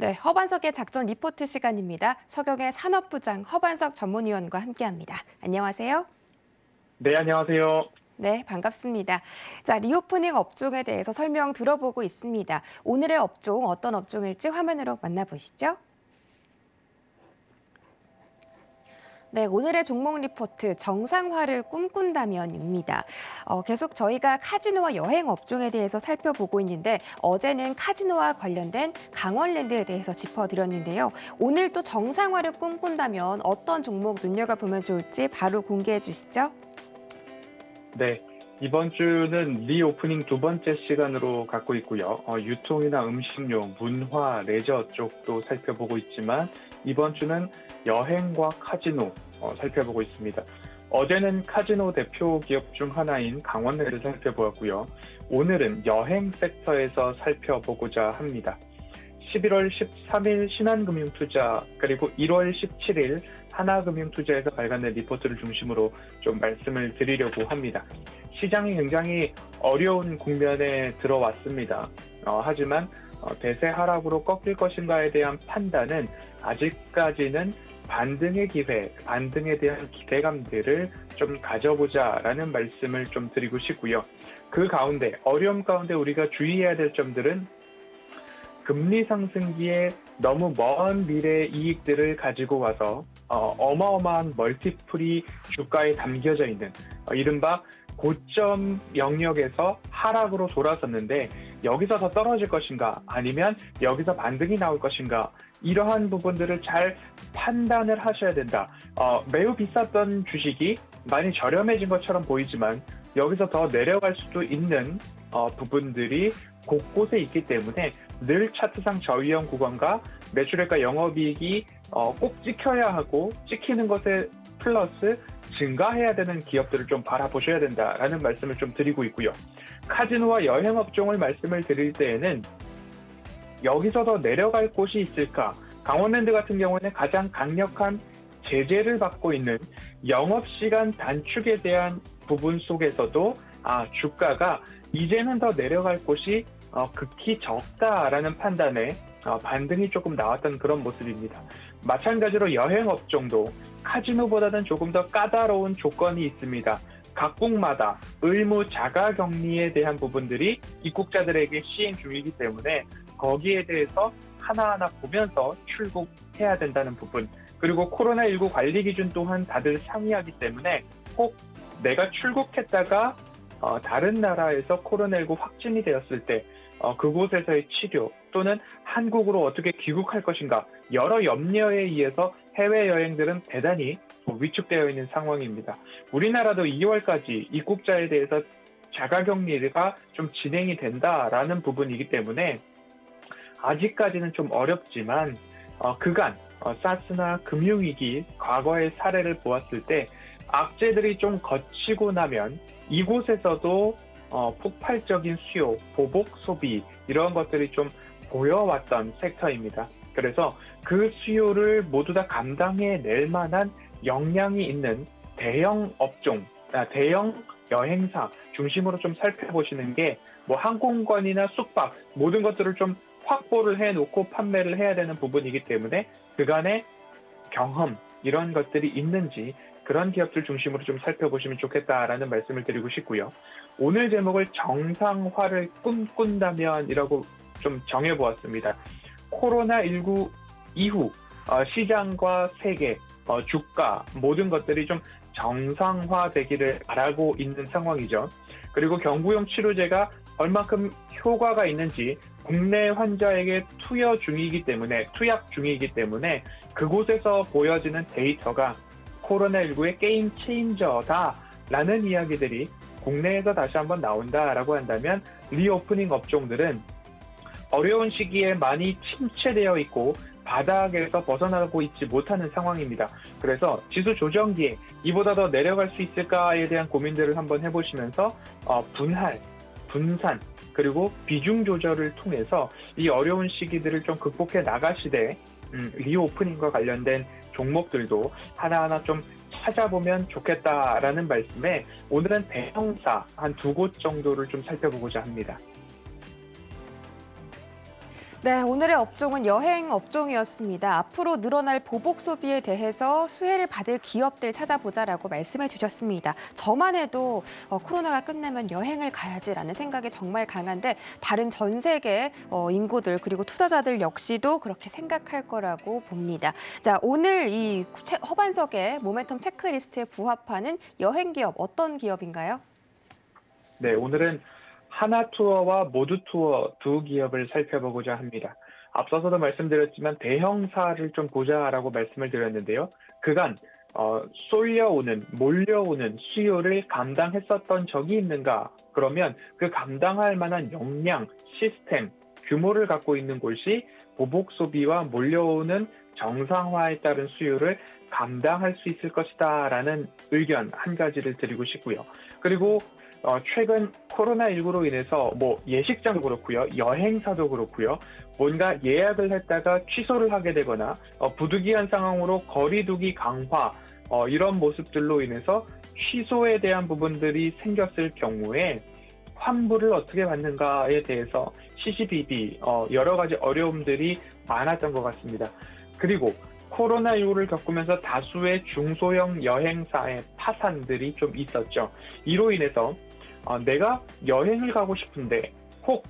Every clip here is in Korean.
네, 허반석의 작전 리포트 시간입니다. 서경의 산업부장 허반석 전문위원과 함께합니다. 안녕하세요. 네, 안녕하세요. 네, 반갑습니다. 자, 리오프닝 업종에 대해서 설명 들어보고 있습니다. 오늘의 업종 어떤 업종일지 화면으로 만나보시죠. 네, 오늘의 종목 리포트 정상화를 꿈꾼다면입니다. 어, 계속 저희가 카지노와 여행 업종에 대해서 살펴보고 있는데 어제는 카지노와 관련된 강원랜드에 대해서 짚어드렸는데요. 오늘 또 정상화를 꿈꾼다면 어떤 종목 눈여겨보면 좋을지 바로 공개해 주시죠. 네, 이번 주는 리오프닝 두 번째 시간으로 갖고 있고요. 어, 유통이나 음식료, 문화, 레저 쪽도 살펴보고 있지만 이번 주는 여행과 카지노 어, 살펴보고 있습니다. 어제는 카지노 대표 기업 중 하나인 강원랜드 살펴보았고요. 오늘은 여행 섹터에서 살펴보고자 합니다. 11월 13일 신한금융투자 그리고 1월 17일 하나금융투자에서 발간된 리포트를 중심으로 좀 말씀을 드리려고 합니다. 시장이 굉장히 어려운 국면에 들어왔습니다. 어, 하지만 어, 대세 하락으로 꺾일 것인가에 대한 판단은 아직까지는 반등의 기회, 반등에 대한 기대감들을 좀 가져보자라는 말씀을 좀 드리고 싶고요. 그 가운데 어려움 가운데 우리가 주의해야 될 점들은 금리 상승기에 너무 먼 미래 이익들을 가지고 와서 어, 마어마한 멀티플이 주가에 담겨져 있는 어, 이른바 고점 영역에서 하락으로 돌아섰는데 여기서 더 떨어질 것인가 아니면 여기서 반등이 나올 것인가 이러한 부분들을 잘 판단을 하셔야 된다. 어, 매우 비쌌던 주식이 많이 저렴해진 것처럼 보이지만 여기서 더 내려갈 수도 있는 어, 부분들이 곳곳에 있기 때문에 늘 차트상 저위험 구간과 매출액과 영업이익이 어, 꼭 찍혀야 하고 찍히는 것에 플러스 증가해야 되는 기업들을 좀 바라보셔야 된다라는 말씀을 좀 드리고 있고요. 카지노와 여행 업종을 말씀을 드릴 때에는 여기서 더 내려갈 곳이 있을까? 강원랜드 같은 경우에는 가장 강력한 제재를 받고 있는 영업시간 단축에 대한 부분 속에서도 아, 주가가 이제는 더 내려갈 곳이 어, 극히 적다라는 판단에 어, 반등이 조금 나왔던 그런 모습입니다. 마찬가지로 여행 업종도 카지노보다는 조금 더 까다로운 조건이 있습니다. 각국마다 의무 자가 격리에 대한 부분들이 입국자들에게 시행 중이기 때문에 거기에 대해서 하나하나 보면서 출국해야 된다는 부분 그리고 코로나19 관리 기준 또한 다들 상이하기 때문에 꼭 내가 출국했다가 어, 다른 나라에서 코로나19 확진이 되었을 때 어, 그곳에서의 치료 또는 한국으로 어떻게 귀국할 것인가 여러 염려에 의해서 해외 여행들은 대단히 위축되어 있는 상황입니다. 우리나라도 2월까지 입국자에 대해서 자가격리가 좀 진행이 된다라는 부분이기 때문에 아직까지는 좀 어렵지만 어, 그간 어, 사스나 금융위기 과거의 사례를 보았을 때 악재들이 좀 거치고 나면 이곳에서도 어, 폭발적인 수요, 보복 소비 이런 것들이 좀 보여왔던 섹터입니다. 그래서 그 수요를 모두 다 감당해 낼 만한 역량이 있는 대형 업종, 아, 대형 여행사 중심으로 좀 살펴보시는 게 뭐 항공권이나 숙박 모든 것들을 좀 확보를 해놓고 판매를 해야 되는 부분이기 때문에 그간의 경험 이런 것들이 있는지 그런 기업들 중심으로 좀 살펴보시면 좋겠다라는 말씀을 드리고 싶고요. 오늘 제목을 정상화를 꿈꾼다면이라고 좀 정해보았습니다. 코로나19 이후 어, 시장과 세계, 어, 주가 모든 것들이 좀 정상화되기를 바라고 있는 상황이죠. 그리고 경구용 치료제가 얼만큼 효과가 있는지 국내 환자에게 투여 중이기 때문에 투약 중이기 때문에 그곳에서 보여지는 데이터가 코로나19의 게임 체인저다라는 이야기들이 국내에서 다시 한번 나온다라고 한다면 리오프닝 업종들은 어려운 시기에 많이 침체되어 있고 바닥에서 벗어나고 있지 못하는 상황입니다. 그래서 지수 조정기에 이보다 더 내려갈 수 있을까에 대한 고민들을 한번 해보시면서 어, 분할, 분산 그리고 비중 조절을 통해서 이 어려운 시기들을 좀 극복해 나가시되 음, 리오프닝과 관련된 종목들도 하나하나 좀 찾아보면 좋겠다라는 말씀에 오늘은 대형사 한 두 곳 정도를 좀 살펴보고자 합니다. 네, 오늘의 업종은 여행 업종이었습니다. 앞으로 늘어날 보복 소비에 대해서 수혜를 받을 기업들 찾아보자라고 말씀해 주셨습니다. 저만 해도 어, 코로나가 끝나면 여행을 가야지라는 생각이 정말 강한데 다른 전 세계 어, 인구들 그리고 투자자들 역시도 그렇게 생각할 거라고 봅니다. 자, 오늘 이 채- 허반석의 모멘텀 체크리스트에 부합하는 여행 기업 어떤 기업인가요? 네, 오늘은 하나투어와 모두투어 두 기업을 살펴보고자 합니다. 앞서서도 말씀드렸지만 대형사를 좀 보자라고 말씀을 드렸는데요. 그간 어, 쏠려오는 몰려오는 수요를 감당했었던 적이 있는가? 그러면 그 감당할 만한 역량, 시스템, 규모를 갖고 있는 곳이 보복 소비와 몰려오는 정상화에 따른 수요를 감당할 수 있을 것이다라는 의견 한 가지를 드리고 싶고요. 그리고 어, 최근 코로나19로 인해서 뭐 예식장도 그렇고요, 여행사도 그렇고요, 뭔가 예약을 했다가 취소를 하게 되거나 어, 부득이한 상황으로 거리두기 강화 어, 이런 모습들로 인해서 취소에 대한 부분들이 생겼을 경우에 환불을 어떻게 받는가에 대해서 시시비비 어, 여러 가지 어려움들이 많았던 것 같습니다. 그리고 코로나19를 겪으면서 다수의 중소형 여행사의 파산들이 좀 있었죠. 이로 인해서 어, 내가 여행을 가고 싶은데 혹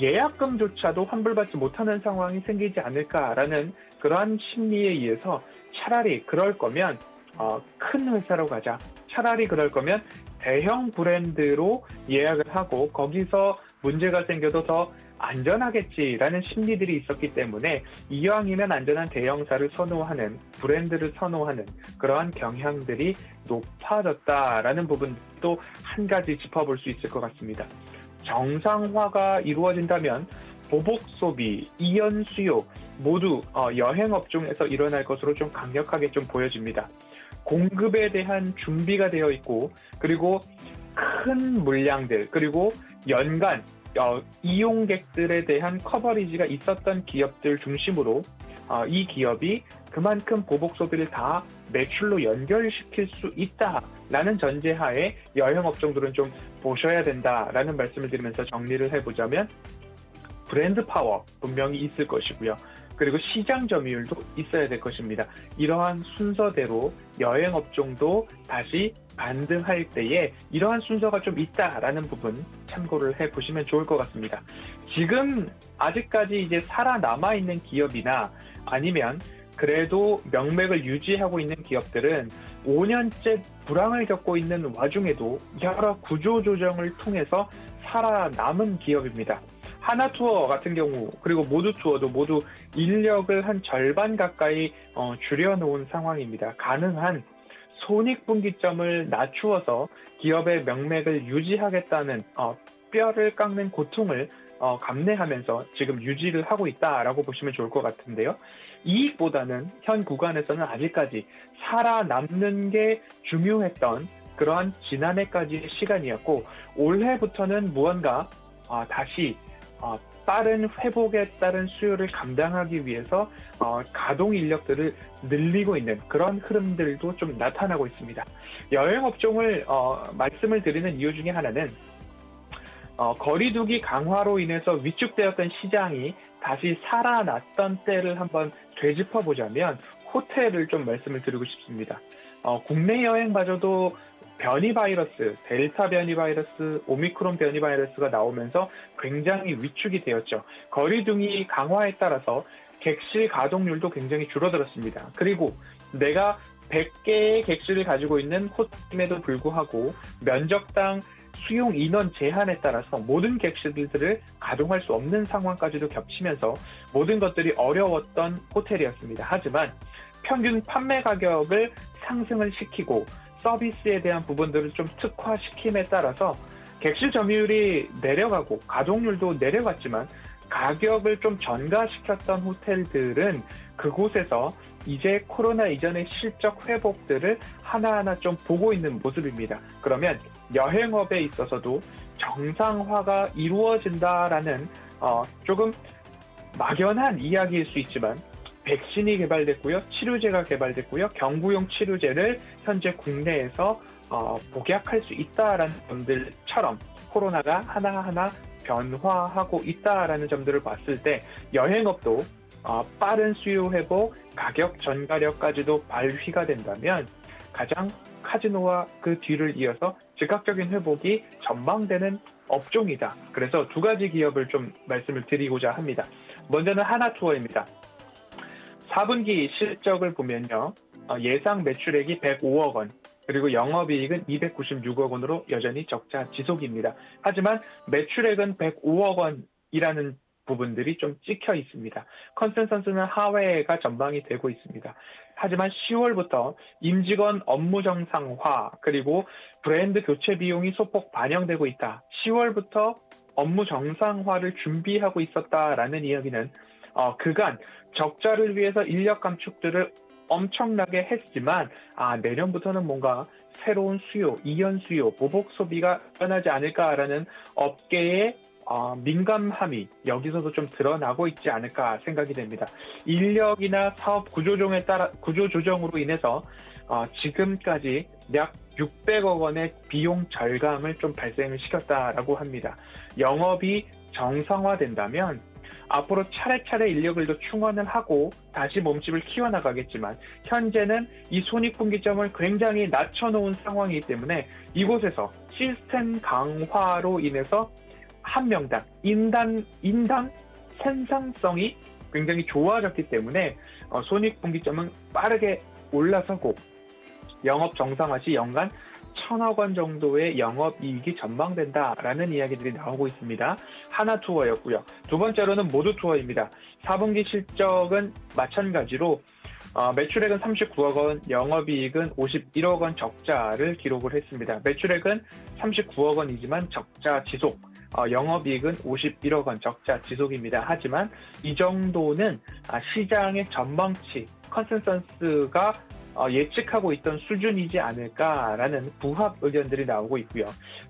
예약금조차도 환불받지 못하는 상황이 생기지 않을까라는 그러한 심리에 의해서 차라리 그럴 거면 어, 큰 회사로 가자. 차라리 그럴 거면 대형 브랜드로 예약을 하고 거기서 문제가 생겨도 더 안전하겠지라는 심리들이 있었기 때문에 이왕이면 안전한 대형사를 선호하는 브랜드를 선호하는 그러한 경향들이 높아졌다라는 부분도 한 가지 짚어볼 수 있을 것 같습니다. 정상화가 이루어진다면 보복 소비, 이연 수요 모두 어, 여행 업종에서 일어날 것으로 좀 강력하게 좀 보여집니다. 공급에 대한 준비가 되어 있고 그리고 큰 물량들 그리고 연간 어, 이용객들에 대한 커버리지가 있었던 기업들 중심으로 어, 이 기업이 그만큼 보복 소비를 다 매출로 연결시킬 수 있다라는 전제하에 여행 업 종들은 좀 보셔야 된다라는 말씀을 드리면서 정리를 해보자면 브랜드 파워 분명히 있을 것이고요. 그리고 시장 점유율도 있어야 될 것입니다. 이러한 순서대로 여행 업종도 다시 반등할 때에 이러한 순서가 좀 있다라는 부분 참고를 해 보시면 좋을 것 같습니다. 지금 아직까지 이제 살아남아 있는 기업이나 아니면 그래도 명맥을 유지하고 있는 기업들은 5년째 불황을 겪고 있는 와중에도 여러 구조 조정을 통해서 살아남은 기업입니다. 하나 투어 같은 경우 그리고 모두 투어도 모두 인력을 한 절반 가까이 어, 줄여놓은 상황입니다. 가능한 손익분기점을 낮추어서 기업의 명맥을 유지하겠다는 어, 뼈를 깎는 고통을 어, 감내하면서 지금 유지를 하고 있다라고 보시면 좋을 것 같은데요. 이익보다는 현 구간에서는 아직까지 살아남는 게 중요했던 그러한 지난해까지의 시간이었고 올해부터는 무언가 어, 다시 어, 빠른 회복에 따른 수요를 감당하기 위해서 어, 가동 인력들을 늘리고 있는 그런 흐름들도 좀 나타나고 있습니다. 여행 업종을 어, 말씀을 드리는 이유 중에 하나는 어, 거리두기 강화로 인해서 위축되었던 시장이 다시 살아났던 때를 한번 되짚어 보자면 호텔을 좀 말씀을 드리고 싶습니다. 어, 국내 여행마저도 변이 바이러스, 델타 변이 바이러스, 오미크론 변이 바이러스가 나오면서 굉장히 위축이 되었죠. 거리두기 강화에 따라서 객실 가동률도 굉장히 줄어들었습니다. 그리고 내가 100개의 객실을 가지고 있는 호텔임에도 불구하고 면적당 수용 인원 제한에 따라서 모든 객실들을 가동할 수 없는 상황까지도 겹치면서 모든 것들이 어려웠던 호텔이었습니다. 하지만 평균 판매 가격을 상승을 시키고 서비스에 대한 부분들을 좀 특화시킴에 따라서 객실 점유율이 내려가고 가동률도 내려갔지만 가격을 좀 전가시켰던 호텔들은 그곳에서 이제 코로나 이전의 실적 회복들을 하나하나 좀 보고 있는 모습입니다. 그러면 여행업에 있어서도 정상화가 이루어진다라는 어, 조금 막연한 이야기일 수 있지만 백신이 개발됐고요, 치료제가 개발됐고요, 경구용 치료제를 현재 국내에서 어, 복약할 수 있다라는 점들처럼 코로나가 하나하나 변화하고 있다라는 점들을 봤을 때 여행업도 어, 빠른 수요 회복, 가격 전가력까지도 발휘가 된다면 가장 카지노와 그 뒤를 이어서 즉각적인 회복이 전망되는 업종이다. 그래서 두 가지 기업을 좀 말씀을 드리고자 합니다. 먼저는 하나투어입니다. 4분기 실적을 보면요. 어, 예상 매출액이 105억 원, 그리고 영업이익은 296억 원으로 여전히 적자 지속입니다. 하지만 매출액은 105억 원이라는 부분들이 좀 찍혀 있습니다. 컨센서스는 하회가 전망이 되고 있습니다. 하지만 10월부터 임직원 업무 정상화 그리고 브랜드 교체 비용이 소폭 반영되고 있다. 10월부터 업무 정상화를 준비하고 있었다라는 이야기는 어, 그간 적자를 위해서 인력 감축들을 엄청나게 했지만 아 내년부터는 뭔가 새로운 수요, 이연 수요, 보복 소비가 일어나지 않을까라는 업계의 어, 민감함이 여기서도 좀 드러나고 있지 않을까 생각이 됩니다. 인력이나 사업 구조조정에 따라 구조 조정으로 인해서 어, 지금까지 약 600억 원의 비용 절감을 좀 발생을 시켰다라고 합니다. 영업이 정상화된다면 앞으로 차례차례 인력을 더 충원을 하고 다시 몸집을 키워나가겠지만 현재는 이 손익분기점을 굉장히 낮춰놓은 상황이기 때문에 이곳에서 시스템 강화로 인해서 한 명당 인당 인당 생산성이 굉장히 좋아졌기 때문에 어, 손익분기점은 빠르게 올라서고 영업 정상화 시 연간 천억 원 정도의 영업이익이 전망된다라는 이야기들이 나오고 있습니다. 하나 투어였고요. 두 번째로는 모두 투어입니다. 4분기 실적은 마찬가지로 어, 매출액은 39억 원, 영업이익은 51억 원 적자를 기록을 했습니다. 매출액은 39억 원이지만 적자 지속, 어, 영업이익은 51억 원 적자 지속입니다. 하지만 이 정도는 아, 시장의 전망치, 컨센서스가 어, 예측하고 있던 수준이지 않을까라는 부합 의견들이 나오고 있고요.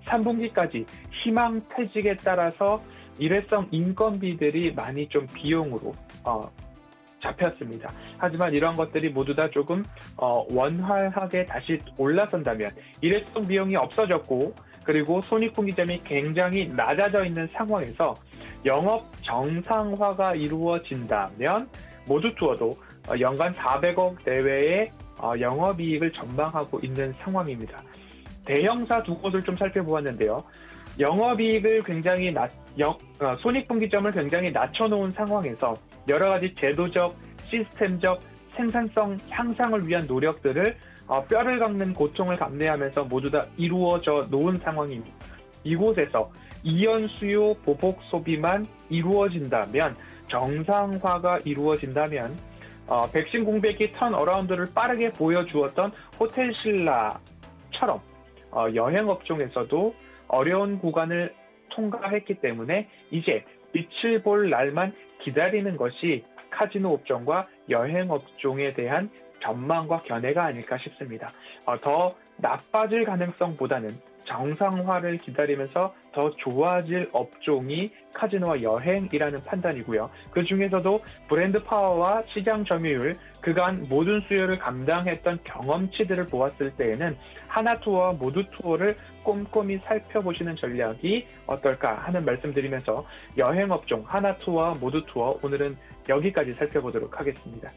3분기까지 희망 퇴직에 따라서 일회성 인건비들이 많이 좀 비용으로 어, 잡혔습니다. 하지만 이런 것들이 모두 다 조금 어, 원활하게 다시 올라선다면 일회성 비용이 없어졌고 그리고 손익분기점이 굉장히 낮아져 있는 상황에서 영업 정상화가 이루어진다면 모두 투어도 어, 연간 400억 내외의 어, 영업이익을 전망하고 있는 상황입니다. 대형사 두 곳을 좀 살펴보았는데요. 영업이익을 굉장히 낮, 영, 어, 손익분기점을 굉장히 낮춰놓은 상황에서 여러 가지 제도적, 시스템적, 생산성 향상을 위한 노력들을 어, 뼈를 깎는 고통을 감내하면서 모두 다 이루어져 놓은 상황입니다. 이곳에서 이연 수요 보복 소비만 이루어진다면 정상화가 이루어진다면 어, 백신 공백이 턴 어라운드를 빠르게 보여주었던 호텔 신라처럼 어, 여행 업종에서도 어려운 구간을 통과했기 때문에 이제 빛을 볼 날만 기다리는 것이 카지노 업종과 여행 업종에 대한 전망과 견해가 아닐까 싶습니다. 어, 더 나빠질 가능성보다는 정상화를 기다리면서 더 좋아질 업종이 카지노와 여행이라는 판단이고요. 그 중에서도 브랜드 파워와 시장 점유율, 그간 모든 수요를 감당했던 경험치들을 보았을 때에는 하나 투어와 모두 투어를 꼼꼼히 살펴보시는 전략이 어떨까 하는 말씀드리면서 여행 업종 하나 투어와 모두 투어 오늘은 여기까지 살펴보도록 하겠습니다.